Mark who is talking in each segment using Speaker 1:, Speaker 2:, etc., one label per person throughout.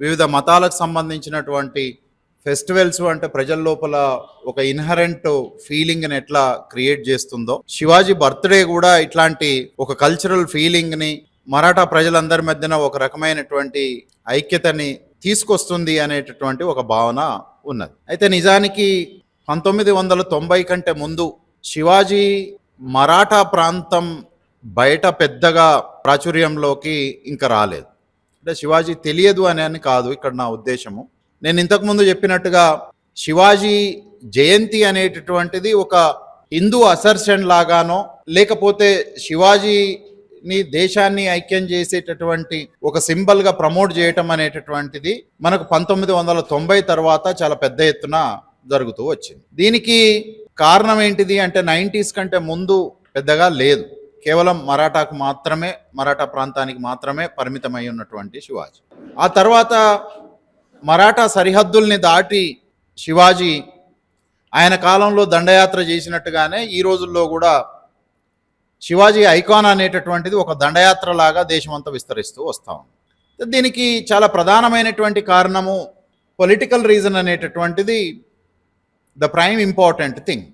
Speaker 1: వివిధ మతాలకు సంబంధించినటువంటి ఫెస్టివల్స్ అంటే ప్రజల లోపల ఒక ఇన్హరెంట్ ఫీలింగ్ని ఎట్లా క్రియేట్ చేస్తుందో. శివాజీ బర్త్డే కూడా ఇట్లాంటి ఒక కల్చరల్ ఫీలింగ్ని మరాఠా ప్రజలందరి మధ్యన ఒక రకమైనటువంటి ఐక్యతని తీసుకొస్తుంది అనేటటువంటి ఒక భావన ఉన్నది. అయితే నిజానికి పంతొమ్మిది వందల తొంభై కంటే ముందు శివాజీ మరాఠా ప్రాంతం బయట పెద్దగా ప్రాచుర్యంలోకి ఇంకా రాలేదు. అంటే శివాజీ తెలియదు అని అని కాదు ఇక్కడ నా ఉద్దేశము. నేను ఇంతకుముందు చెప్పినట్టుగా శివాజీ జయంతి అనేటటువంటిది ఒక హిందూ అసర్షన్ లాగానో లేకపోతే శివాజీని దేశాన్ని ఐక్యం చేసేటటువంటి ఒక సింబల్గా ప్రమోట్ చేయటం అనేటటువంటిది మనకు పంతొమ్మిది వందల తొంభై తర్వాత చాలా పెద్ద ఎత్తున జరుగుతూ వచ్చింది. దీనికి కారణం ఏంటిది అంటే నైంటీస్ కంటే ముందు పెద్దగా లేదు. కేవలం మరాఠాకు మాత్రమే మరాఠా ప్రాంతానికి మాత్రమే పరిమితమై ఉన్నటువంటి శివాజీ. ఆ తర్వాత మరాఠా సరిహద్దుల్ని దాటి శివాజీ ఆయన కాలంలో దండయాత్ర చేసినట్టుగానే ఈ రోజుల్లో కూడా శివాజీ ఐకాన్ అనేటటువంటిది ఒక దండయాత్ర లాగా దేశమంతా విస్తరిస్తూ వస్తా ఉంది. దీనికి చాలా ప్రధానమైనటువంటి కారణము పొలిటికల్ రీజన్ అనేటటువంటిది ద ప్రైమ్ ఇంపార్టెంట్ థింగ్.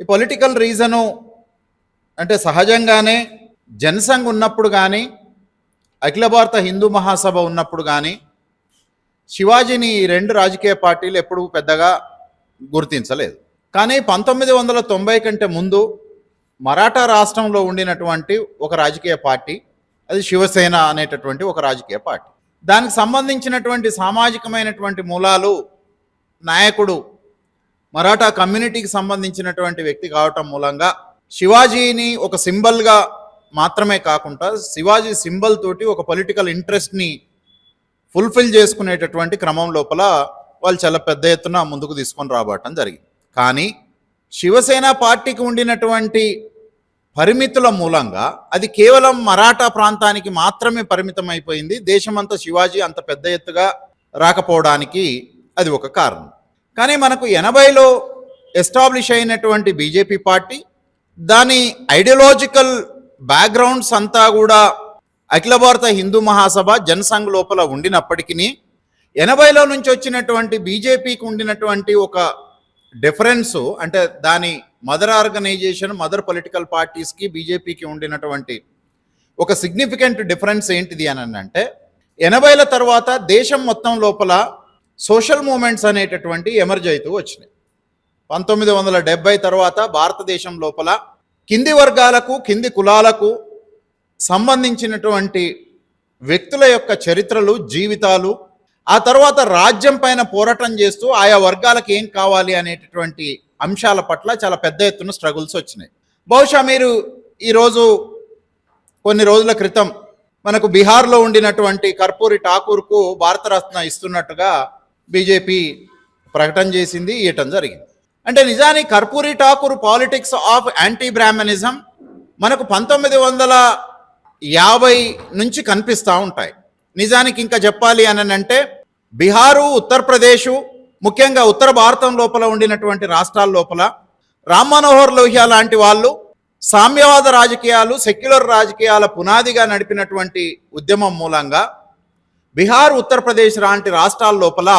Speaker 1: ఈ పొలిటికల్ రీజను అంటే సహజంగానే జనసంఘ్ ఉన్నప్పుడు కానీ అఖిల భారత హిందూ మహాసభ ఉన్నప్పుడు కానీ శివాజీని ఈ రెండు రాజకీయ పార్టీలు ఎప్పుడూ పెద్దగా గుర్తించలేదు. కానీ పంతొమ్మిది వందల తొంభై కంటే ముందు మరాఠా రాష్ట్రంలో ఉండినటువంటి ఒక రాజకీయ పార్టీ అది శివసేన అనేటటువంటి ఒక రాజకీయ పార్టీ. దానికి సంబంధించినటువంటి సామాజికమైనటువంటి మూలాలు నాయకుడు మరాఠా కమ్యూనిటీకి సంబంధించినటువంటి వ్యక్తి కావటం మూలంగా శివాజీని ఒక సింబల్గా మాత్రమే కాకుండా శివాజీ సింబల్ తోటి ఒక పొలిటికల్ ఇంట్రెస్ట్ని ఫుల్ఫిల్ చేసుకునేటటువంటి క్రమం లోపల వాళ్ళు చాలా పెద్ద ఎత్తున ముందుకు తీసుకొని రాబట్టడం జరిగింది. కానీ శివసేన పార్టీకి ఉండినటువంటి పరిమితుల మూలంగా అది కేవలం మరాఠా ప్రాంతానికి మాత్రమే పరిమితం అయిపోయింది దేశమంతా శివాజీ అంత పెద్ద ఎత్తుగా రాకపోవడానికి అది ఒక కారణం. కానీ మనకు ఎనభైలో ఎస్టాబ్లిష్ అయినటువంటి బీజేపీ పార్టీ దాని ఐడియలాజికల్ బ్యాక్గ్రౌండ్స్ అంతా కూడా అఖిల భారత హిందూ మహాసభ జనసంఘ్ లోపల ఉండినప్పటికీ ఎనభైలో నుంచి వచ్చినటువంటి బీజేపీకి ఉండినటువంటి ఒక డిఫరెన్స్ అంటే దాని మదర్ ఆర్గనైజేషన్ మదర్ పొలిటికల్ పార్టీస్కి బీజేపీకి ఉండినటువంటి ఒక సిగ్నిఫికెంట్ డిఫరెన్స్ ఏంటిది అని అంటే ఎనభైల తర్వాత దేశం మొత్తం లోపల సోషల్ మూమెంట్స్ అనేటటువంటి ఎమర్జ్ అవుతూ వచ్చినాయి. పంతొమ్మిది వందల డెబ్బై తర్వాత భారతదేశం లోపల కింది వర్గాలకు కింది కులాలకు సంబంధించినటువంటి వ్యక్తుల యొక్క చరిత్రలు జీవితాలు ఆ తర్వాత రాజ్యం పైన పోరాటం చేస్తూ ఆయా వర్గాలకు ఏం కావాలి అనేటటువంటి అంశాల పట్ల చాలా పెద్ద ఎత్తున స్ట్రగుల్స్ వచ్చినాయి. బహుశా మీరు ఈరోజు కొన్ని రోజుల క్రితం మనకు బీహార్లో ఉండినటువంటి కర్పూరి ఠాకూర్కు భారతరత్న ఇస్తున్నట్టుగా బీజేపీ ప్రకటన చేసింది ఇవ్వటం జరిగింది. అంటే నిజానికి Karpoori Thakur politics of anti brahminism మనకు పంతొమ్మిది వందల యాభై నుంచి కనిపిస్తూ ఉంటాయి. నిజానికి ఇంకా చెప్పాలి అని అంటే బీహారు ఉత్తరప్రదేశ్ ముఖ్యంగా ఉత్తర భారతం లోపల ఉండినటువంటి రాష్ట్రాల లోపల రామ్ మనోహర్ లోహియా లాంటి వాళ్ళు సామ్యవాద రాజకీయాలు సెక్యులర్ రాజకీయాల పునాదిగా నడిపినటువంటి ఉద్యమం మూలంగా బీహార్ ఉత్తరప్రదేశ్ లాంటి రాష్ట్రాల లోపల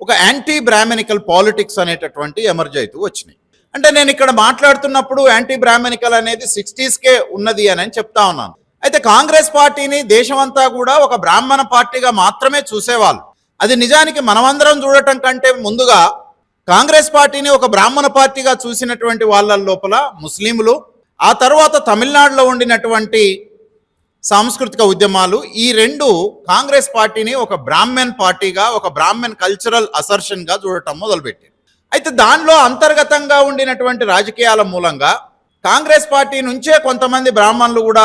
Speaker 1: ఒక యాంటీ బ్రాహ్మణికల్ పాలిటిక్స్ అనేటటువంటి ఎమర్జ్ అవుతూ వచ్చినాయి. అంటే నేను ఇక్కడ మాట్లాడుతున్నప్పుడు యాంటీ బ్రాహ్మణికల్ అనేది సిక్స్టీస్కే ఉన్నది అని చెప్తా ఉన్నాను. అయితే కాంగ్రెస్ పార్టీని దేశమంతా కూడా ఒక బ్రాహ్మణ పార్టీగా మాత్రమే చూసేవాళ్ళు. అది నిజానికి మనమందరం చూడటం కంటే ముందుగా కాంగ్రెస్ పార్టీని ఒక బ్రాహ్మణ పార్టీగా చూసినటువంటి వాళ్ళ లోపల ముస్లింలు ఆ తర్వాత తమిళనాడులో ఉండినటువంటి సాంస్కృతిక ఉద్యమాలు ఈ రెండు కాంగ్రెస్ పార్టీని ఒక బ్రాహ్మణ్ పార్టీగా ఒక బ్రాహ్మణ్ కల్చరల్ అసర్షన్గా చూడటం మొదలుపెట్టింది. అయితే దానిలో అంతర్గతంగా ఉండినటువంటి రాజకీయాల మూలంగా కాంగ్రెస్ పార్టీ నుంచే కొంతమంది బ్రాహ్మణులు కూడా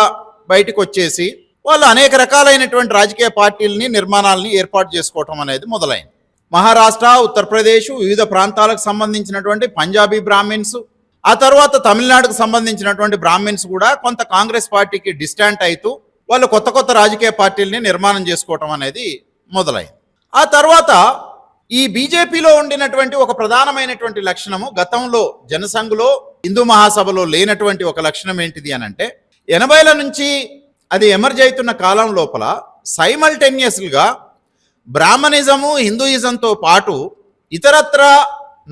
Speaker 1: బయటకు వచ్చేసి వాళ్ళు అనేక రకాలైనటువంటి రాజకీయ పార్టీలని నిర్మాణాలని ఏర్పాటు చేసుకోవటం అనేది మొదలైంది. మహారాష్ట్ర ఉత్తరప్రదేశ్ వివిధ ప్రాంతాలకు సంబంధించినటువంటి పంజాబీ బ్రాహ్మిన్స్ ఆ తర్వాత తమిళనాడుకు సంబంధించినటువంటి బ్రాహ్మిన్స్ కూడా కొంత కాంగ్రెస్ పార్టీకి డిస్టాంట్ అవుతూ వాళ్ళు కొత్త కొత్త రాజకీయ పార్టీలని నిర్మాణం చేసుకోవటం అనేది మొదలైంది. ఆ తర్వాత ఈ బీజేపీలో ఉండినటువంటి ఒక ప్రధానమైనటువంటి లక్షణము గతంలో జనసంఘ్లో హిందూ మహాసభలో లేనటువంటి ఒక లక్షణం ఏంటిది అని అంటే ఎనభైల నుంచి అది ఎమర్జ్ అవుతున్న కాలం లోపల సైమల్టేనియస్గా బ్రాహ్మణిజము హిందూయిజంతో పాటు ఇతరత్ర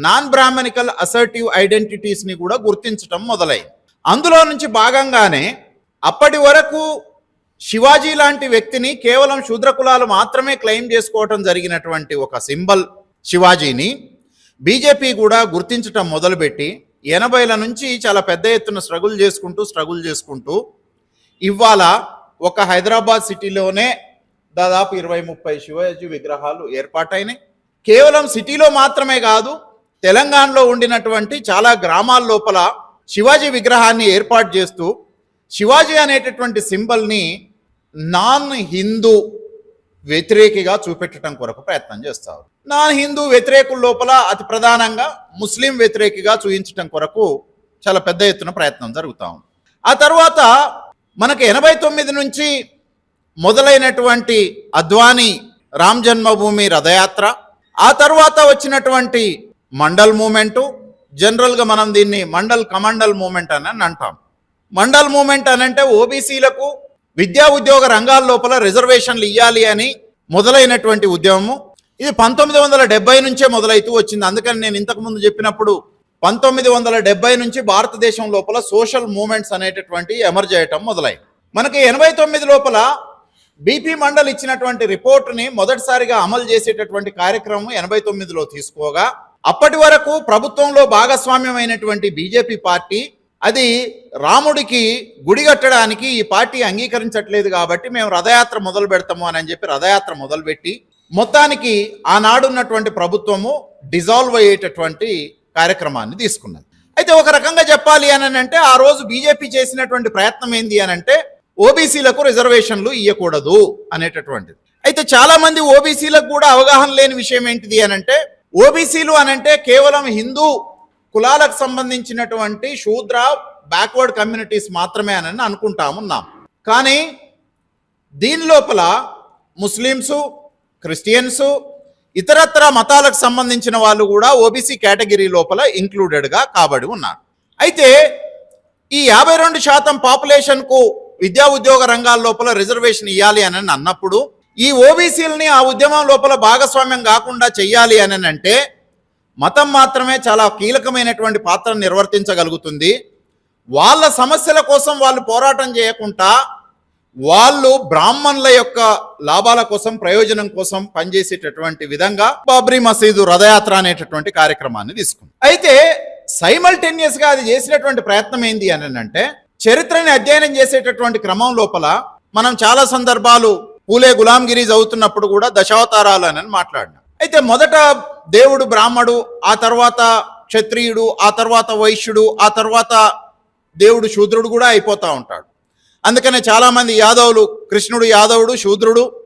Speaker 1: నాన్ బ్రాహ్మణికల్ అసర్టివ్ ఐడెంటిటీస్ని కూడా గుర్తించటం మొదలైంది. అందులో నుంచి భాగంగానే అప్పటి వరకు శివాజీ లాంటి వ్యక్తిని కేవలం శూద్ర కులాలు మాత్రమే క్లెయిమ్ చేసుకోవటం జరిగినటువంటి ఒక సింబల్ శివాజీని బీజేపీ కూడా గుర్తించటం మొదలుపెట్టి ఎనభైల నుంచి చాలా పెద్ద ఎత్తున స్ట్రగుల్ చేసుకుంటూ స్ట్రగుల్ చేసుకుంటూ ఇవాళ ఒక హైదరాబాద్ సిటీలోనే దాదాపు ఇరవై ముప్పై శివాజీ విగ్రహాలు ఏర్పాటైనాయి. కేవలం సిటీలో మాత్రమే కాదు తెలంగాణలో ఉండినటువంటి చాలా గ్రామాల లోపల శివాజీ విగ్రహాన్ని ఏర్పాటు చేస్తూ శివాజీ అనేటటువంటి సింబల్ని నాన్ హిందూ వ్యతిరేకిగా చూపెట్టడం కొరకు ప్రయత్నం చేస్తారు నాన్ హిందూ వ్యతిరేకుల లోపల అతి ప్రధానంగా ముస్లిం వ్యతిరేకిగా చూపించడం కొరకు చాలా పెద్ద ఎత్తున ప్రయత్నం జరుగుతూ ఉంది. ఆ తర్వాత మనకు ఎనభై తొమ్మిది నుంచి మొదలైనటువంటి అద్వానీ రామ్ జన్మభూమి రథయాత్ర ఆ తర్వాత వచ్చినటువంటి మండల్ మూమెంటు జనరల్గా మనం దీన్ని మండల్ కమండల్ మూమెంట్ అని అని అంటాం. మండల్ మూమెంట్ అని అంటే ఓబీసీలకు విద్యా ఉద్యోగ రంగాల లోపల రిజర్వేషన్లు ఇవ్వాలి అని మొదలైనటువంటి ఉద్యమము. ఇది పంతొమ్మిది వందల డెబ్బై నుంచే మొదలైతూ వచ్చింది. అందుకని నేను ఇంతకుముందు చెప్పినప్పుడు పంతొమ్మిది వందల డెబ్బై నుంచి భారతదేశం లోపల సోషల్ మూమెంట్స్ అనేటటువంటి ఎమర్జ్ చేయటం మొదలై మనకి ఎనభై తొమ్మిది లోపల బీపీ మండల్ ఇచ్చినటువంటి రిపోర్ట్ని మొదటిసారిగా అమలు చేసేటటువంటి కార్యక్రమం ఎనభై తొమ్మిదిలో తీసుకోగా అప్పటి వరకు ప్రభుత్వంలో భాగస్వామ్యమైనటువంటి బీజేపీ పార్టీ అది రాముడికి గుడి కట్టడానికి ఈ పార్టీ అంగీకరించట్లేదు కాబట్టి మేము రథయాత్ర మొదలు పెడతాము అని చెప్పి రథయాత్ర మొదలుపెట్టి మొత్తానికి ఆనాడున్నటువంటి ప్రభుత్వము డిజాల్వ్ అయ్యేటటువంటి కార్యక్రమాన్ని తీసుకున్నది. అయితే ఒక రకంగా చెప్పాలి అని అంటే ఆ రోజు బీజేపీ చేసినటువంటి ప్రయత్నం ఏంది అని అంటే ఓబీసీలకు రిజర్వేషన్లు ఇవ్వకూడదు అనేటటువంటిది. అయితే చాలా మంది ఓబీసీలకు కూడా అవగాహన లేని విషయం ఏంటిది అని అంటే ఓబీసీలు అనంటే కేవలం హిందూ కులాలకు సంబంధించినటువంటి శూద్ర బ్యాక్వర్డ్ కమ్యూనిటీస్ మాత్రమే అని అనుకుంటామున్నాం కానీ దీని లోపల ముస్లిమ్సు క్రిస్టియన్సు ఇతరత్ర మతాలకు సంబంధించిన వాళ్ళు కూడా ఓబీసీ కేటగిరీ లోపల ఇంక్లూడెడ్గా కాబడి ఉన్నారు. అయితే ఈ యాభై రెండు శాతం పాపులేషన్కు విద్యా ఉద్యోగ రంగాల లోపల రిజర్వేషన్ ఇవ్వాలి అని అన్నప్పుడు ఈ ఓబీసీలని ఆ ఉద్యమం లోపల భాగస్వామ్యం కాకుండా చెయ్యాలి అని అంటే మతం మాత్రమే చాలా కీలకమైనటువంటి పాత్రను నిర్వర్తించగలుగుతుంది. వాళ్ళ సమస్యల కోసం వాళ్ళు పోరాటం చేయకుండా వాళ్ళు బ్రాహ్మణుల యొక్క లాభాల కోసం ప్రయోజనం కోసం పనిచేసేటటువంటి విధంగా బాబ్రీ మసీదు రథయాత్ర అనేటటువంటి కార్యక్రమాన్ని తీసుకుంది. అయితే సైమల్టేనియస్గా అది చేసినటువంటి ప్రయత్నం ఏంది అని అంటే చరిత్రని అధ్యయనం చేసేటటువంటి క్రమం లోపల మనం చాలా సందర్భాలు పూలే గులాంగిరి చదువుతున్నప్పుడు కూడా దశావతారాలు అని మాట్లాడినాం. అయితే మొదట దేవుడు బ్రాహ్మడు ఆ తర్వాత క్షత్రియుడు ఆ తర్వాత వైశ్యుడు ఆ తర్వాత దేవుడు శూద్రుడు కూడా అయిపోతా ఉంటాడు. అందుకనే చాలామంది యాదవులు కృష్ణుడు యాదవుడు శూద్రుడు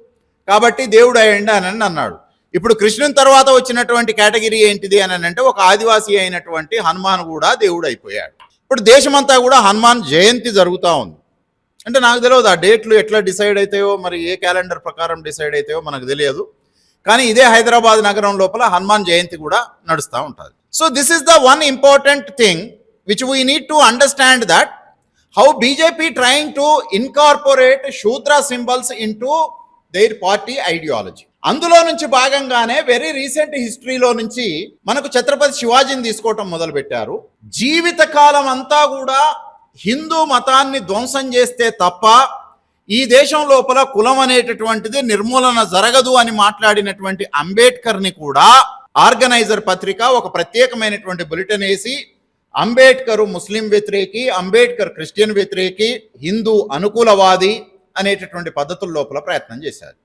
Speaker 1: కాబట్టి దేవుడు అయ్యండి అని అన్నాడు. ఇప్పుడు కృష్ణుని తర్వాత వచ్చినటువంటి కేటగిరీ ఏంటిది అని అంటే ఒక ఆదివాసీ అయినటువంటి హనుమాన్ కూడా దేవుడు అయిపోయాడు. ఇప్పుడు దేశమంతా కూడా హనుమాన్ జయంతి జరుగుతూ ఉంది. అంటే నాకు తెలియదు ఆ డేట్లు ఎట్లా డిసైడ్ అవుతాయో మరి ఏ క్యాలెండర్ ప్రకారం డిసైడ్ అవుతాయో మనకు తెలియదు. కానీ ఇదే హైదరాబాద్ నగరం లోపల హనుమాన్ జయంతి కూడా నడుస్తూ ఉంటుంది. So this is the one important thing which we need to understand that how BJP trying to incorporate Shudra symbols into their party ideology అందులో నుంచి భాగంగానే వెరీ రీసెంట్ హిస్టరీలో నుంచి మనకు ఛత్రపతి శివాజీని తీసుకోవటం మొదలుపెట్టారు. జీవితకాలం జీవిత కాలం అంతా కూడా హిందూ మతాన్ని ధ్వంసం చేస్తే తప్ప ఈ దేశం లోపల కులం అనేటటువంటిది నిర్మూలన జరగదు అని మాట్లాడినటువంటి అంబేద్కర్ని కూడా ఆర్గనైజర్ పత్రిక ఒక ప్రత్యేకమైనటువంటి బులెటిన్ వేసి అంబేద్కర్ ముస్లిం వ్యతిరేకి అంబేద్కర్ క్రిస్టియన్ వ్యతిరేకి హిందూ అనుకూలవాది అనేటటువంటి పద్ధతుల లోపల ప్రయత్నం చేశారు.